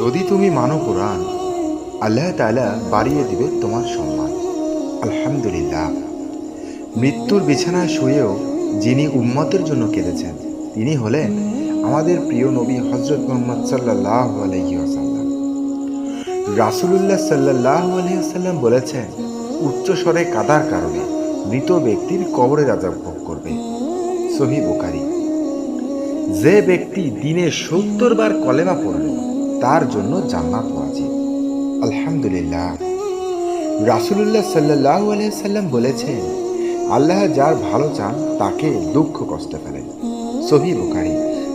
যদি তুমি মানো কোরআন, আল্লাহ তাআলা বাড়িয়ে দিবে তোমার সম্মান। আলহামদুলিল্লাহ। মৃত্যুর বিছানায় শুয়েও যিনি উম্মতের জন্য কেঁদেছেন, তিনি হলেন আমাদের প্রিয় নবী হজরত মোহাম্মদ সাল্লাহ আলহিহাসাল্লাম রাসুলুল্লাহ সাল্লাহ আলহিহাসাল্লাম বলেছেন, উচ্চ স্বরে কাদার কারণে মৃত ব্যক্তির কবরে রাজা ভোগ করবে। সহি বোকারি যে ব্যক্তি দিনে সত্তর বার কলেমা পড়ল তার জন্য জান্নাত ওয়াজিব। আলহামদুলিল্লাহ। রাসুলুল্লাহ সাল্লাহ আলিয়াল্লাম বলেছেন, আল্লাহ যার ভালো চান তাকে দুঃখ কষ্ট ফেলেন সহি বুকারি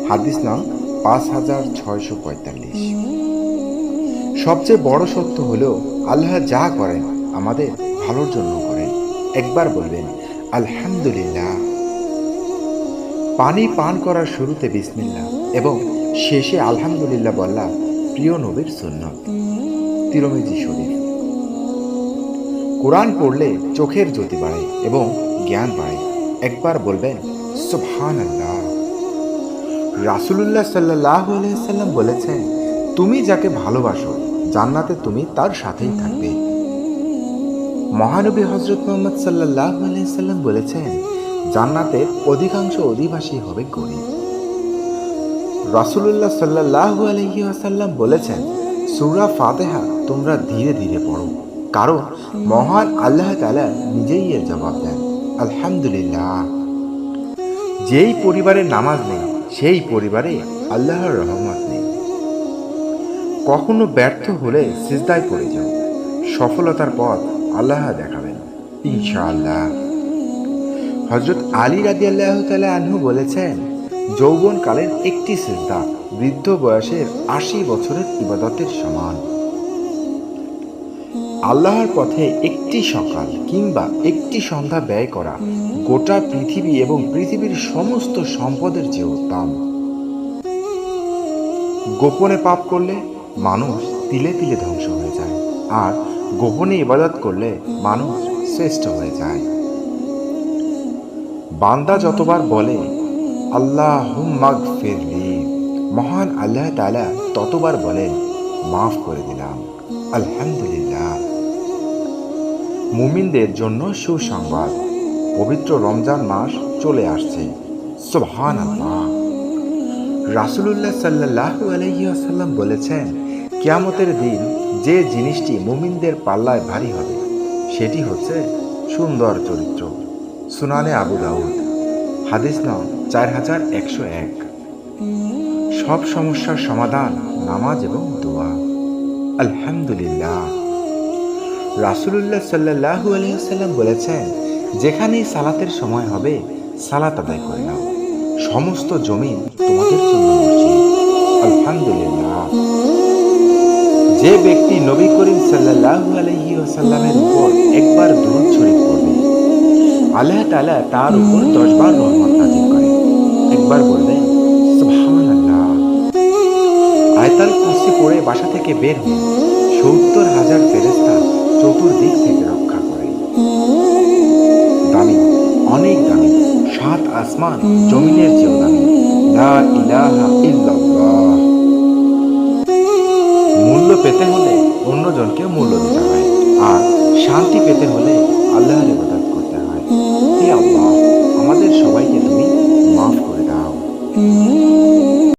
হাদিস নাম পাঁচ হাজার ছয়শো পঁয়তাল্লিশ। সবচেয়ে বড় সত্য হলো, আল্লাহ যা করেন আমাদের ভালোর জন্য করেন। একবার বলবেন, আলহামদুলিল্লাহ। পানি পান করার শুরুতে বিসমিল্লা এবং শেষে আলহামদুলিল্লাহ বললা প্রিয় নবীর সুন্নত, তিরমিজি শরীফ। কোরআন পড়লে চোখের জ্যোতি বাড়ে এবং জ্ঞান বাড়ে। একবার বলবেন সুবহান আল্লাহ রাসুলুল্লাহ সাল্লাহ সাল্লাম বলেছেন, তুমি যাকে ভালোবাসো, জান্নাতে তুমি তার সাথেই থাকবে। মহানবী হজরত মোহাম্মদ সাল্লাহ সাল্লাম বলেছেন, জান্নাতের অধিকাংশ অধিবাসী হবে গরিব। রাসুলুল্লাহ সাল্লাহ আলহি আসাল্লাম বলেছেন, সুরা ফাতেহা তোমরা ধীরে ধীরে পড়ো, কারণ মহান আল্লাহ তালা নিজেই এর জবাব দেন, আলহামদুলিল্লাহ। যেই পরিবারে নামাজ নেই, সেই পরিবারে আল্লাহর রহমত নেই। কখনো ব্যর্থ হলে সিজদায় পড়ে যাও, সফলতার পথ আল্লাহ দেখাবেন, ইনশাআল্লাহ। হজরত আলী রাজি আল্লাহ তালা আনহু বলেছেন যৌবনকালের একটি সিজদা বৃদ্ধ বয়সের আশি বছরের ইবাদতের সমান। আল্লাহর পথে একটি সকাল কিংবা একটি সন্ধ্যা ব্যয় করা গোটা পৃথিবী এবং পৃথিবীর সমস্ত সম্পদের যে উত্তম। গোপনে পাপ করলে মানুষ তিলে তিলে ধ্বংস হয়ে যায়, আর গোপনে ইবাদত করলে মানুষ শ্রেষ্ঠ হয়ে যায়। বান্দা যতবার বলে আল্লাহ হুম্মাগ ফিরলি মহান আল্লাহ তালা ততবার বলেন, মাফ করে দিলাম। আলহামদুলিল্লাহ। মুমিনদের জন্য সুসংবাদ। পবিত্র রমজান মাস চলে আসছে। সুবহান আল্লাহ রাসুলুল্লাহ সাল্লাহ আলহিহাসাল্লাম বলেছেন, কেয়ামতের দিন যে জিনিসটি মুমিনদের পাল্লায় ভারী হবে, সেটি হচ্ছে সুন্দর চরিত্র। সুনানে আবু দাউদ। হাদিস নাম চার হাজার একশো এক। সব সমস্যার সমাধান নামাজ এবং দোয়া। আলহামদুলিল্লাহ। রাসুলুল্লাহ সাল্লাহু আলহিহাল্লাম বলেছেন, যেখানেই সালাতের সময় হবে, সালাত আদায় করে নাও। সমস্ত জমি তোমাদের জন্য আলহামদুলিল্লাহ। যে ব্যক্তি নবী করিম সাল্লাহু আলহি সাল্লামের উপর একবার দূর ছড়িয়ে পড়বে, আল্লাহ তালা তার উপর দশবার রহমত নাজিল করে একবার বলবেন আয়তাল কুর্সি পড়ে বাসা থেকে বের হয়ে সত্তর হাজার ফেরেস্তা চতুর্দিক থেকে রক্ষা করে। দামি, অনেক দামি, সাত আসমান, জমিনের চেয়েও দামি। লা ইলাহা ইল্লাল্লাহ। মূল্য পেতে হলে অন্যজনকে মূল্য দিতে হয়। আর শান্তি পেতে হলে আল্লাহর ইবাদত করতে হয়। হে আল্লাহ! আমাদের সবাইকে তুমি মাফ করে দাও।